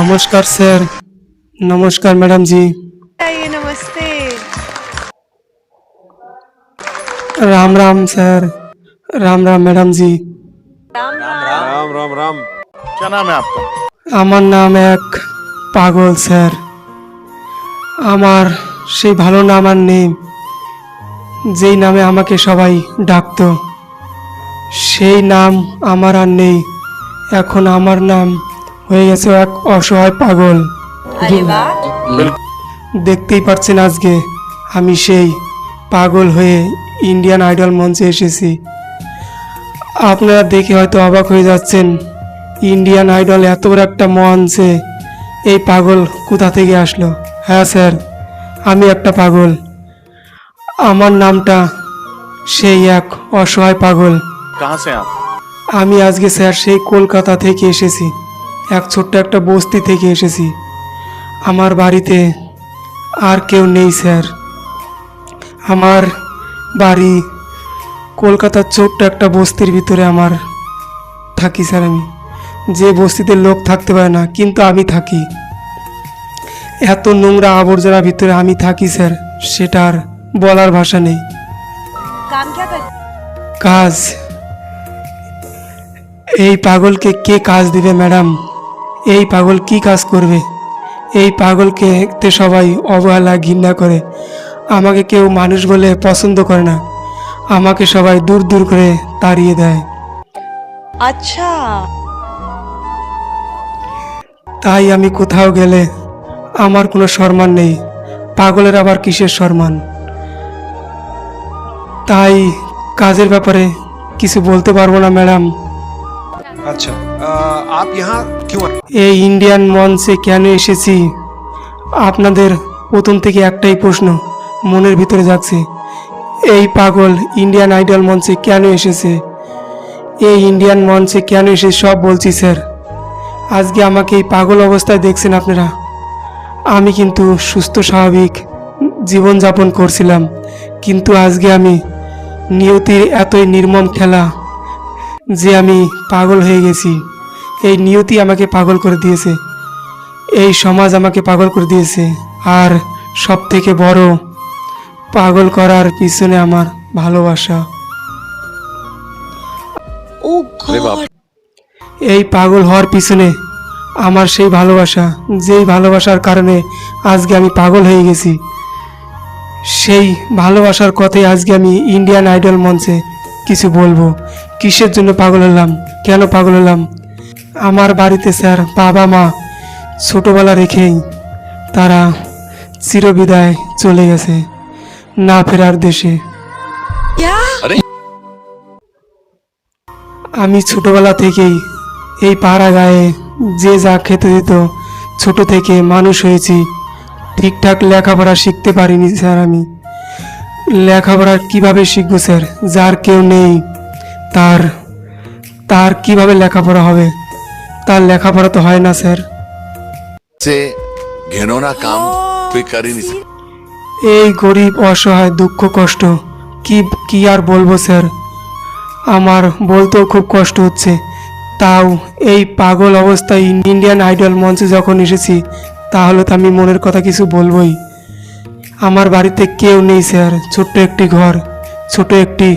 नमस्कार सर नमस्कार मैडम जी आइए नमस्ते राम राम सर राम राम मैडम जी राम राम राम राम राम क्या नाम है आपका আমার নাম এক পাগল স্যার আমার সেই ভালো নাম আর নেই যেই নামে আমাকে সবাই ডাকতো সেই নাম আমার আর নেই এখন আমার নাম হয়ে গেছে এক অসহায় পাগল। দেখতেই পারছেন আজকে আমি সেই পাগল হয়ে ইন্ডিয়ান আইডল মঞ্চে এসেছি। আপনারা দেখে হয়তো অবাক হয়ে যাচ্ছেন ইন্ডিয়ান আইডল এত বড় একটা মঞ্চে এই পাগল কোথা থেকে আসলো? হ্যাঁ স্যার আমি একটা পাগল। আমার নামটা সেই এক অসহায় পাগল। আমি আজকে স্যার সেই কলকাতা থেকে এসেছি। এক ছোট্ট একটা বস্তি থেকে এসেছি। আমার বাড়িতে আর কেউ নেই, স্যার। আমার বাড়ি কলকাতার ছোট্ট একটা বস্তির ভিতরে আমার থাকি, স্যার আমি। যে বস্তিতে লোক থাকতে পারে না, কিন্তু আমি থাকি। এত নোংরা আবর্জনার ভিতরে আমি থাকি, স্যার সেটার বলার ভাষা নেই। কাজ। এই পাগলকে কে কাজ দিবে, ম্যাডাম? এই পাগল কি কাজ করবে? এই পাগলকে দেখতে সবাই অবহেলা ঘৃণা করে। আমাকে কেউ মানুষ বলে পছন্দ করে না। আমাকে সবাই দূর দূর করে তাড়িয়ে দেয়। আচ্ছা। তাই আমি কোথাও গেলে আমার কোনো সম্মান নেই। পাগলের আবার কিসের সম্মান? তাই কাজের ব্যাপারে কিছু বলতে পারব না ম্যাডাম। আচ্ছা। आप यहाँ क्यों आए? এই ইন্ডিয়ান মঞ্চে কেন এসেছি আপনাদের প্রথম থেকে একটাই প্রশ্ন মনের ভিতরে যাচ্ছে এই পাগল ইন্ডিয়ান আইডল মঞ্চে কেন এসেছে এই ইন্ডিয়ান মঞ্চে কেন এসে সব বলছি স্যার আজকে আমাকে এই পাগল অবস্থায় দেখছেন আপনারা আমি কিন্তু সুস্থ স্বাভাবিক জীবনযাপন করছিলাম কিন্তু আজকে আমি নিয়তির এতই নির্মম খেলা যে আমি পাগল হয়ে গেছি এই নিয়তি আমাকে পাগল করে দিয়েছে। এই সমাজ আমাকে পাগল করে দিয়েছে। আর সব থেকে বড় পাগল করার পিছনে আমার ভালোবাসা। এই পাগল হওয়ার পিছনে আমার সেই ভালোবাসা যেই ভালোবাসার কারণে আজকে আমি পাগল হয়ে গেছি। সেই ভালোবাসার কথাই আজকে আমি ইন্ডিয়ান আইডল মঞ্চে কিছু বলব। কিসের জন্য পাগল হলাম? কেন পাগল হলাম? আমার বাড়িতে স্যার বাবা মা ছোটোবেলা রেখেই তারা চিরবিদায় চলে গেছে না ফেরার দেশে। আমি ছোটবেলা থেকেই এই পাড়া গায়ে যে যা খেতে দিত ছোট থেকে মানুষ হয়েছি ঠিকঠাক লেখাপড়া শিখতে পারিনি স্যার আমি। লেখাপড়া কীভাবে শিখব স্যার যার কেউ নেই তার তার কীভাবে লেখাপড়া হবে? তার লেখাপড়া তো হয় না স্যার। সে ঘেননা কাম তুই এই গরিব অসহায় দুঃখ কষ্ট কি কি আর বলব স্যার? আমার বলতেও খুব কষ্ট হচ্ছে। তাও এই পাগল অবস্থায় ইন্ডিয়ান আইডল মঞ্চে যখন এসেছি তাহলে তো আমি মনের কথা কিছু বলবোই। আমার বাড়িতে কেউ নেই স্যার ছোট্ট একটি ঘর ছোট একটি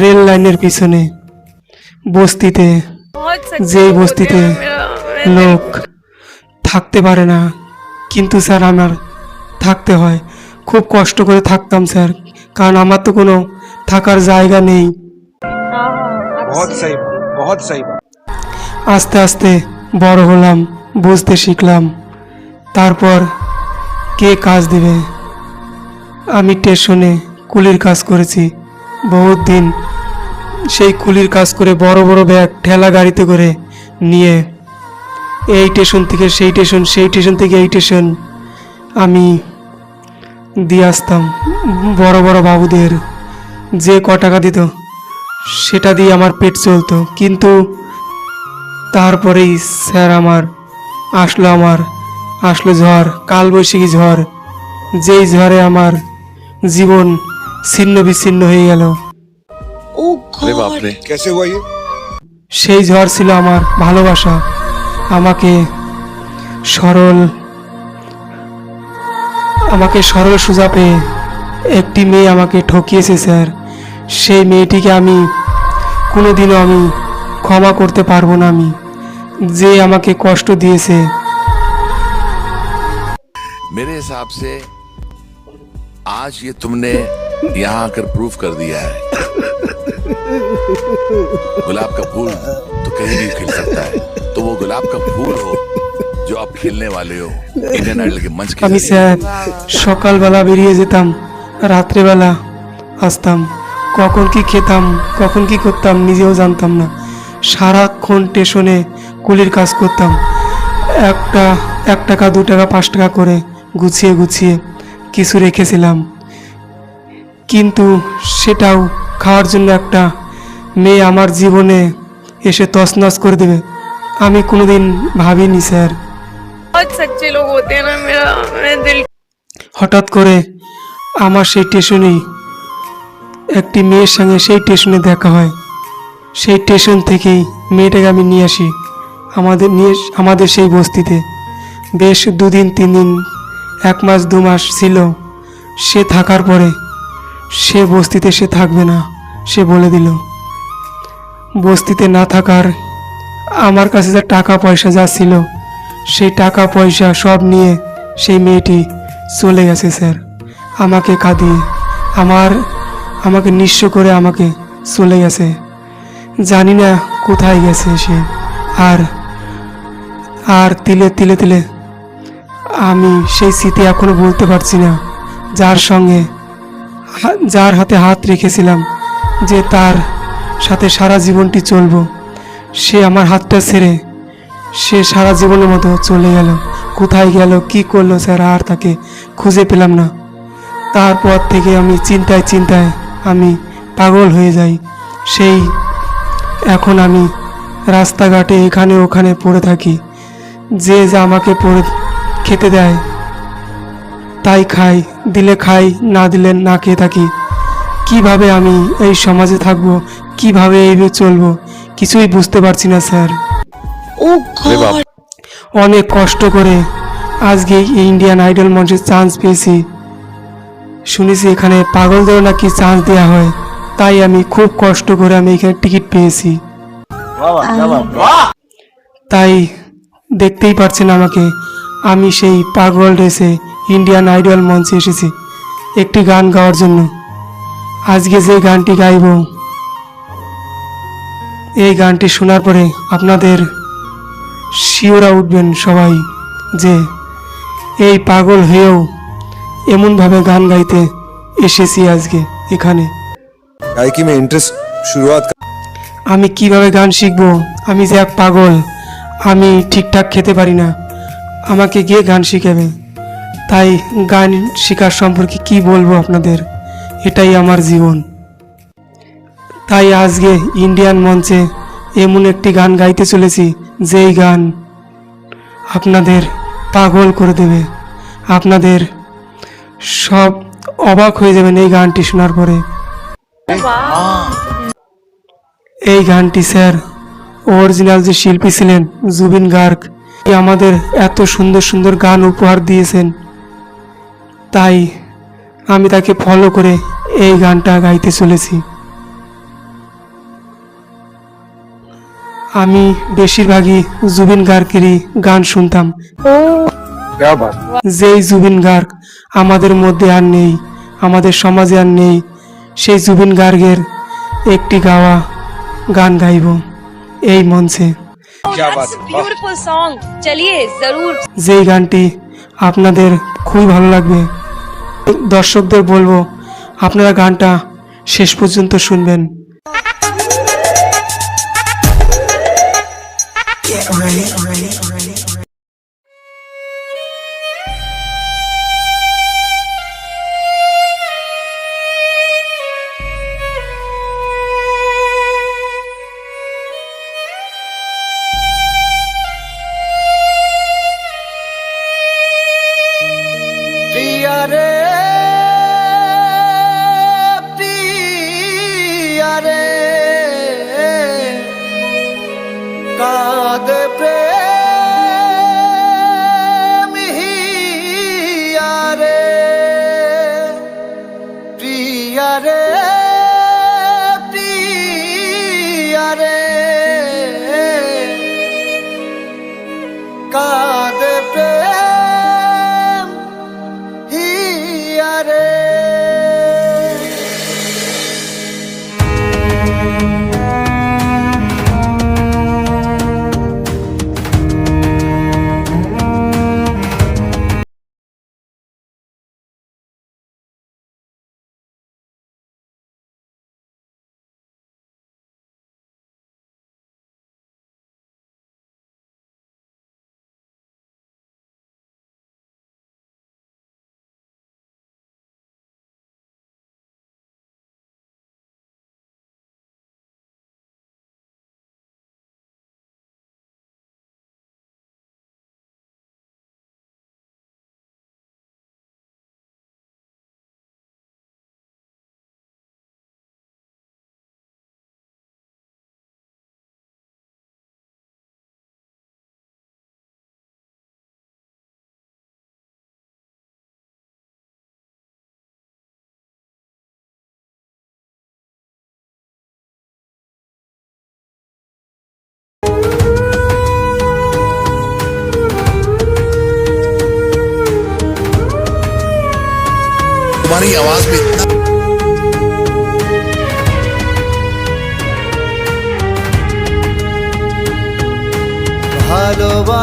রেল লাইনের পিছনে। বস্তিতে যেই বস্তিতে লোক থাকতে পারে না। কিন্তু স্যার আমার থাকতে হয়। খুব কষ্ট করে থাকতাম স্যার কারণ আমার তো কোনো থাকার জায়গা নেই। আস্তে আস্তে বড় হলাম বুঝতে শিখলাম। তারপর কে কাজ দেবে? আমি স্টেশনে কুলির কাজ করেছি বহুত দিন সেই কুলির কাজ করে বড় বড় ব্যাগ, ঠেলা গাড়িতে করে নিয়ে এই স্টেশন থেকে সেই স্টেশন সেই স্টেশন থেকে এই স্টেশন আমি দিয়ে আসতাম। বড় বড় বাবুদের যে ক টাকা দিত, সেটা দিয়ে আমার পেট চলতো। কিন্তু তারপরেই স্যার আমার আসলো আমার, আসলো ঝড়, কালবৈশাখী ঝড়। যেই ঝড়ে আমার জীবন ছিন্ন বিচ্ছিন্ন হয়ে গেল। अरे बाप रे कैसे हुआ ये সেই ঝড় ছিল আমার ভালোবাসা আমাকে সরল আমাকে সরল সোজা পেয়ে একটি মেয়ে আমাকে ঠকিয়েছে স্যার সেই মেয়েটিকে আমি কোনোদিনও আমি ক্ষমা করতে পারবো না আমি যে আমাকে কষ্ট দিয়েছে मेरे हिसाब से आज ये तुमने यहाँ आकर प्रूव कर दिया है गुलाब का फूल तो कहीं भी खिल सकता है तो वो गुलाब का फूल हो जो आप खिलने वाले हो इंडियन आइडल के मंच के আমি जरिए। স্যার সকালবেলা বেরিয়ে যেতাম রাত্রেবেলা আসতাম কখন কি খেতাম কখন কি করতাম নিজেও জানতাম না সারাক্ষণ স্টেশনে কুলির কাজ করতাম একটা এক টাকা দু টাকা পাঁচ টাকা করে গুছিয়ে গুছিয়ে কিছু রেখেছিলাম কিন্তু সেটাও খাওয়ার জন্য একটা মেয়ে আমার জীবনে এসে তছনছ করে দেবে। আমি কোনোদিন ভাবিনি স্যার। হঠাৎ করে আমার সেই স্টেশনেই একটি মেয়ের সঙ্গে সেই স্টেশনে দেখা হয়। সেই স্টেশন থেকেই মেয়েটাকে আমি নিয়ে আসি আমাদের নিয়ে আমাদের সেই বস্তিতে। বেশ দুদিন তিন দিন এক মাস দু মাস ছিল। সে থাকার পরে সে বস্তিতে সে থাকবে না সে বলে দিল। বস্তিতে না থাকার আমার কাছে যা টাকা পয়সা যা ছিল, সেই টাকা পয়সা সব নিয়ে সেই মেয়েটি চলে গেছে, স্যার। আমাকে কাঁদিয়ে আমার, আমাকে নিঃস্ব করে আমাকে চলে গেছে। জানি না কোথায় গেছে সে। আর আর তিলে তিলে তিলে আমি সেই স্মৃতি এখনও বলতে পারছি না, যার সঙ্গে, যার হাতে হাত রেখেছিলাম যে তার সাথে সারা জীবনটি চলবো। সে আমার হাতটা ছেড়ে, সে সারা জীবনের মতো চলে গেল। কোথায় গেল, কি করল স্যার, আর তাকে খুঁজে পেলাম না। তারপর থেকে আমি চিন্তায় চিন্তায় আমি পাগল হয়ে যাই। সেই এখন আমি রাস্তাঘাটে এখানে ওখানে পড়ে থাকি। যে যা আমাকে পড়ে খেতে দেয়, তাই খাই, দিলে খাই, না দিলে না খেয়ে থাকি। কীভাবে আমি এই সমাজে থাকব কীভাবে এইভাবে চলবো? কিছুই বুঝতে পারছি না স্যার। Oh God. অনেক কষ্ট করে আজকে ইন্ডিয়ান আইডল মঞ্চে চান্স পেয়েছি। শুনেছি এখানে পাগলদেরও নাকি চান্স দেওয়া হয়। তাই আমি খুব কষ্ট করে আমি এখানে টিকিট পেয়েছি। তাই দেখতেই পারছেন আমাকে আমি সেই পাগল ড্রেসে ইন্ডিয়ান আইডল মঞ্চে এসেছি। একটি গান গাওয়ার জন্য। আজকে যে গানটি গাইব এই গানটি শোনার পরে আপনাদের শিওরা উঠবেন সবাই যে এই পাগল হয়েও এমনভাবে গান গাইতে এসেছি আজকে এখানে। আমি কীভাবে গান শিখব? আমি যে এক পাগল আমি ঠিকঠাক খেতে পারি না। আমাকে গিয়ে গান শিখাবে? তাই গান শেখার সম্পর্কে কি বলব আপনাদের? এটাই আমার জীবন। তাই আজকে ইন্ডিয়ান মঞ্চে এমন একটি গান গাইতে চলেছি, যেই গান আপনাদের পাগল করে দেবে। আপনাদের সব অবাক হয়ে যাবেন এই গানটি শোনার পরে। এই গানটি স্যার অরিজিনাল যে শিল্পী ছিলেন জুবিন গার্গ আমাদের এত সুন্দর সুন্দর গান উপহার দিয়েছেন। তাই আমি তাকে ফলো করে এই গানটা গাইতে চলেছি। আমি বেশিরভাগই জুবিন গার্গেরই গান শুনতাম। যেই জুবিন গার্গ আমাদের মধ্যে আর নেই আমাদের সমাজে আর নেই সেই জুবিন গার্গের একটি গাওয়া গান গাইব এই মঞ্চে। যেই গানটি আপনাদের খুবই ভালো লাগবে দর্শকদের বলব আপনারা গানটা শেষ পর্যন্ত শুনবেন। right?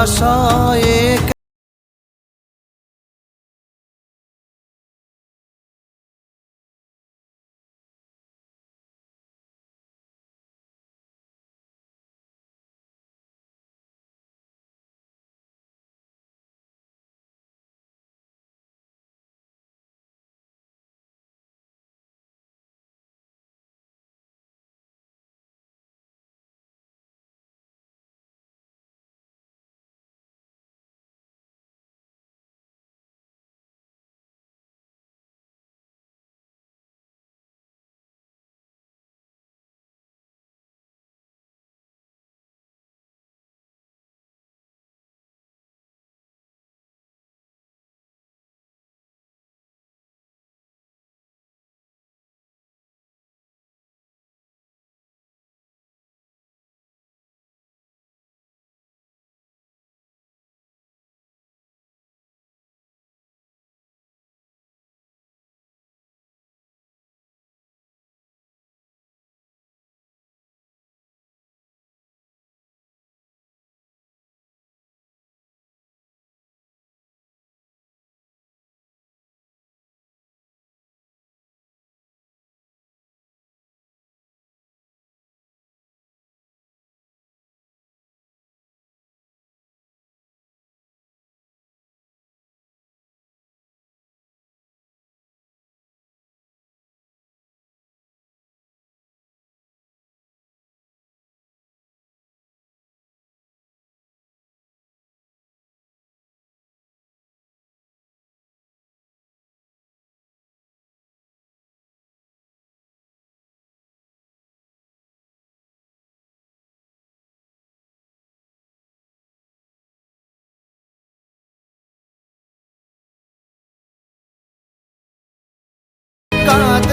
ভালোবাসা